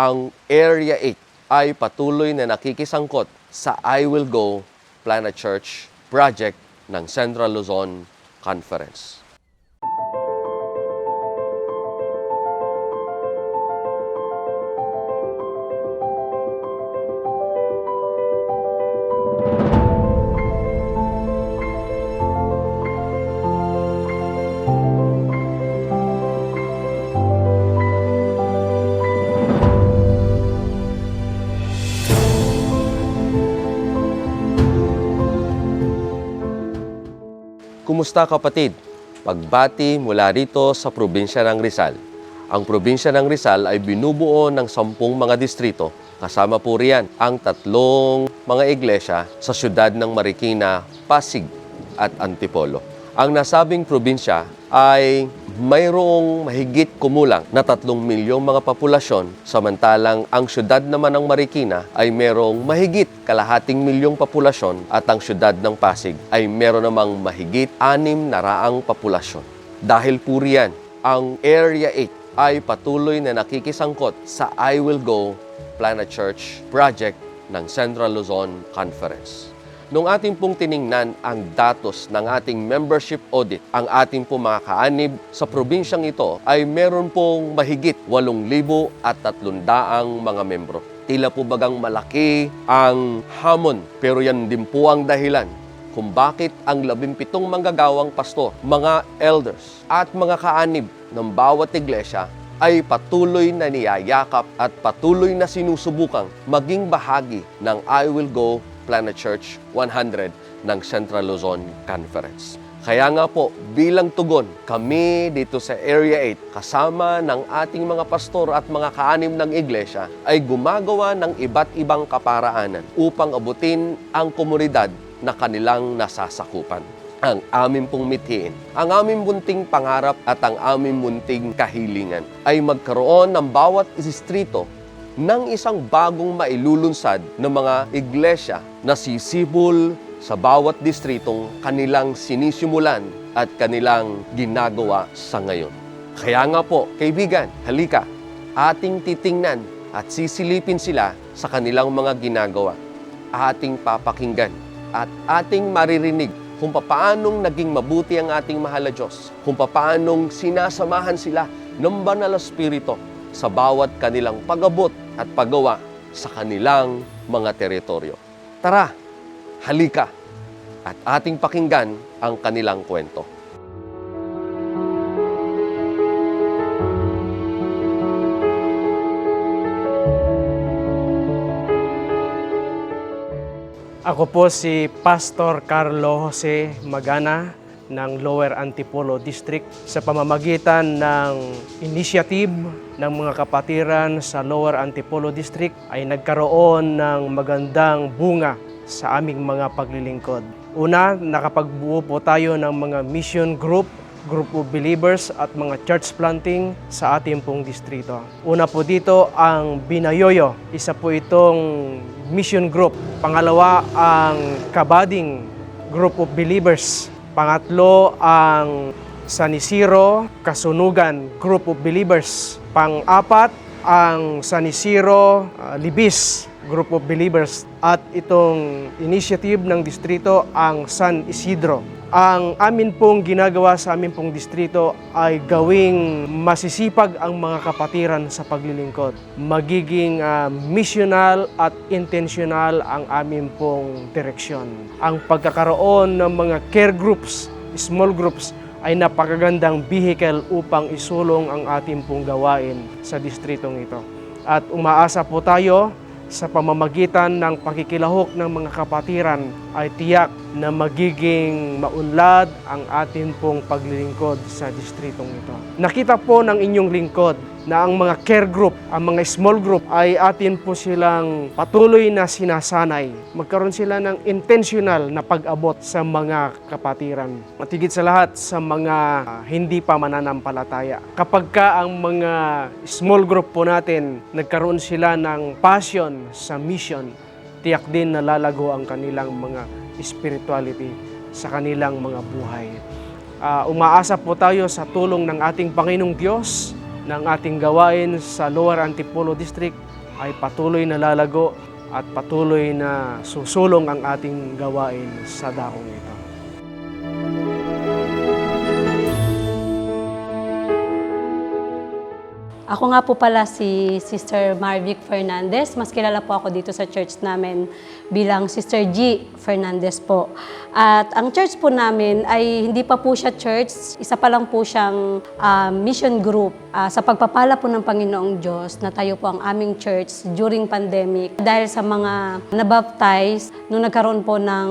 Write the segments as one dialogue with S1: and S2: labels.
S1: ang Area 8 ay patuloy na nakikisangkot sa I Will Go Planet Church project ng Central Luzon Conference. Kumusta kapatid? Pagbati mula rito sa probinsya ng Rizal. Ang probinsya ng Rizal ay binubuo ng sampung mga distrito. Kasama po riyan ang tatlong mga iglesia sa syudad ng Marikina, Pasig at Antipolo. Ang nasabing probinsya ay mayroong mahigit kumulang na tatlong milyong mga populasyon, samantalang ang syudad naman ng Marikina ay mayroong mahigit kalahating milyong populasyon at ang syudad ng Pasig ay meron namang mahigit anim na raang populasyon. Dahil po riyan, ang Area 8 ay patuloy na nakikisangkot sa I Will Go Planet Church project ng Central Luzon Conference. Nung ating pong tiningnan ang datos ng ating membership audit, ang ating pong mga kaanib sa probinsyang ito ay meron pong mahigit 8,000 at 300 mga membro. Tila po bagang malaki ang hamon, pero yan din po ang dahilan kung bakit ang labimpitong manggagawang pastor, mga elders at mga kaanib ng bawat iglesia ay patuloy na niyayakap at patuloy na sinusubukang maging bahagi ng I Will Go Planet Church 100 ng Central Luzon Conference. Kaya nga po, bilang tugon, kami dito sa Area 8, kasama ng ating mga pastor at mga kaanim ng iglesia, ay gumagawa ng iba't ibang kaparaanan upang abutin ang komunidad na kanilang nasasakupan ang aming pong mithiin, ang aming munting pangarap at ang aming munting kahilingan ay magkaroon ng bawat distrito ng isang bagong mailulunsad ng mga iglesia na sisibol sa bawat distritong kanilang sinisimulan at kanilang ginagawa sa ngayon. Kaya nga po, kaibigan, halika, ating titingnan at sisilipin sila sa kanilang mga ginagawa. Ating papakinggan at ating maririnig kung papaanong naging mabuti ang ating mahal na Diyos, kung papaanong sinasamahan sila ng banal na Espiritu sa bawat kanilang pagabot at paggawa sa kanilang mga teritoryo. Tara, halika at ating pakinggan ang kanilang kwento.
S2: Ako po si Pastor Carlo Jose Magana ng Lower Antipolo District sa pamamagitan ng initiative ng mga kapatiran sa Lower Antipolo District ay nagkaroon ng magandang bunga sa aming mga paglilingkod. Una, nakapagbuo po tayo ng mga mission group group of believers at mga church planting sa ating pong distrito. Una po dito ang Binayoyo. Isa po itong mission group. Pangalawa ang Kabading group of believers. Pangatlo ang San Isidro Kasunugan group of believers. Pang-apat ang San Isidro uh, Libis group of believers at itong initiative ng distrito ang San Isidro. Ang amin pong ginagawa sa amin pong distrito ay gawing masisipag ang mga kapatiran sa paglilingkod. Magiging ah, missional at intentional ang amin pong direksyon. Ang pagkakaroon ng mga care groups, small groups, ay napakagandang vehicle upang isulong ang ating pong gawain sa distritong ito. At umaasa po tayo sa pamamagitan ng pakikilahok ng mga kapatiran ay tiyak na magiging maunlad ang atin pong paglilingkod sa distritong ito. Nakita po ng inyong lingkod na ang mga care group, ang mga small group ay atin po silang patuloy na sinasanay. Magkaroon sila ng intentional na pag-abot sa mga kapatiran. At higit sa lahat sa mga ah, hindi pa mananampalataya. Kapag ka ang mga small group po natin nagkaroon sila ng passion sa mission, tiyak din na lalago ang kanilang mga spirituality sa kanilang mga buhay. Ah, umaasa po tayo sa tulong ng ating Panginoong Diyos ng ating gawain sa Lower Antipolo District ay patuloy na lalago at patuloy na susulong ang ating gawain sa dakong ito.
S3: Ako nga po pala si Sister Marvic Fernandez. Mas kilala po ako dito sa church namin bilang Sister G. Fernandez po. At ang church po namin ay hindi pa po siya church. Isa pa lang po siyang ah, mission group. Ah, sa pagpapala po ng Panginoong Diyos, natayo po ang aming church during pandemic. Dahil sa mga nabaptize, nung nagkaroon po ng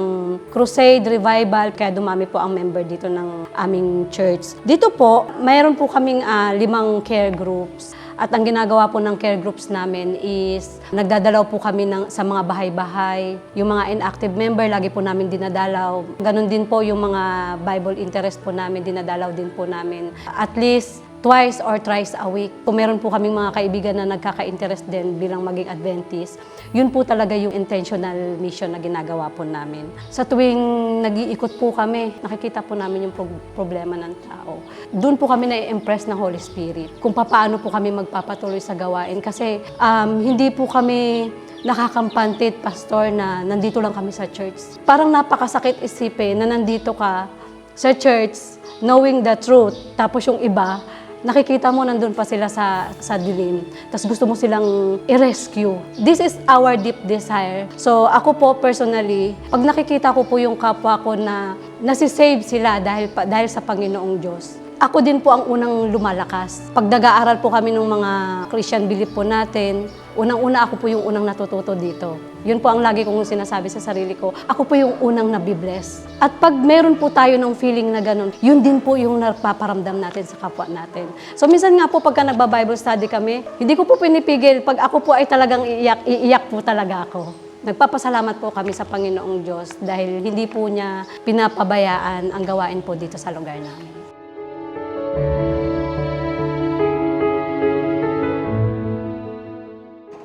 S3: crusade, revival, kaya dumami po ang member dito ng aming church. Dito po, mayroon po kaming ah, limang care groups. At ang ginagawa po ng care groups namin is nagdadalaw po kami ng, sa mga bahay-bahay. Yung mga inactive member, lagi po namin dinadalaw. Ganon din po yung mga Bible interest po namin, dinadalaw din po namin. At least twice or thrice a week. Kung meron po kaming mga kaibigan na nagkaka-interest din bilang maging Adventist, yun po talaga yung intentional mission na ginagawa po namin. Sa tuwing nag-iikot po kami, nakikita po namin yung pro- problema ng tao. Doon po kami na-impress ng Holy Spirit kung paano po kami magpapatuloy sa gawain. Kasi um, hindi po kami nakakampantit, pastor, na nandito lang kami sa church. Parang napakasakit isipin na nandito ka sa church, knowing the truth, tapos yung iba, nakikita mo nandun pa sila sa, sa dilim. Tapos gusto mo silang i-rescue. This is our deep desire. So ako po personally, pag nakikita ko po yung kapwa ko na nasisave sila dahil, dahil sa Panginoong Diyos, ako din po ang unang lumalakas. Pag nag-aaral po kami ng mga Christian belief po natin, unang-una ako po yung unang natututo dito. Yun po ang lagi kong sinasabi sa sarili ko. Ako po yung unang nabibless. At pag meron po tayo ng feeling na ganun, yun din po yung napaparamdam natin sa kapwa natin. So minsan nga po pagka nagba-Bible study kami, hindi ko po pinipigil. Pag ako po ay talagang iiyak, iiyak po talaga ako. Nagpapasalamat po kami sa Panginoong Diyos dahil hindi po niya pinapabayaan ang gawain po dito sa lugar namin.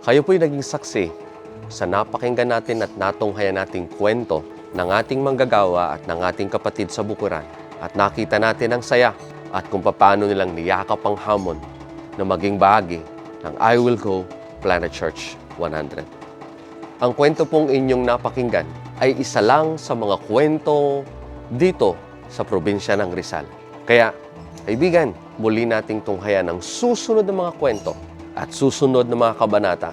S1: Kayo po'y naging saksi sa napakinggan natin at natunghayan nating kwento ng ating manggagawa at ng ating kapatid sa Bukuran. At nakita natin ang saya at kung paano nilang niyakap ang hamon na maging bahagi ng I Will Go Planet Church 100. Ang kwento pong inyong napakinggan ay isa lang sa mga kwento dito sa probinsya ng Rizal. Kaya, kaibigan, muli nating tunghayan ang susunod na mga kwento at susunod na mga kabanata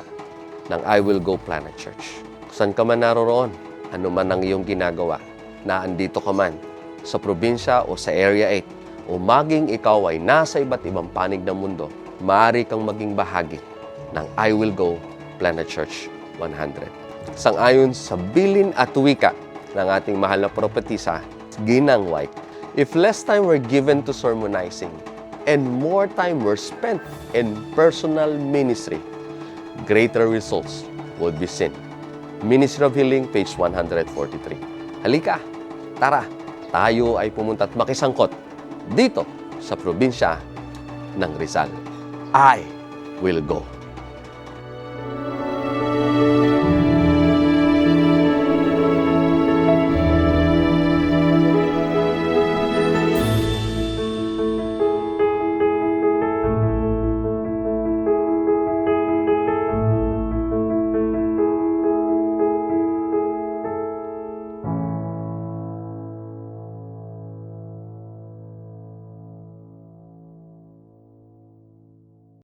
S1: ng I Will Go Planet Church. Saan ka man naroroon, ano man ang iyong ginagawa, na andito ka man sa probinsya o sa Area 8, o maging ikaw ay nasa iba't ibang panig ng mundo, maaari kang maging bahagi ng I Will Go Planet Church 100. Sang-ayon sa bilin at wika ng ating mahal na propetisa, Ginang White, if less time were given to sermonizing and more time were spent in personal ministry, greater results would be seen. Ministry of Healing, page 143. Halika, tara, tayo ay pumunta at makisangkot dito sa probinsya ng Rizal. I will go.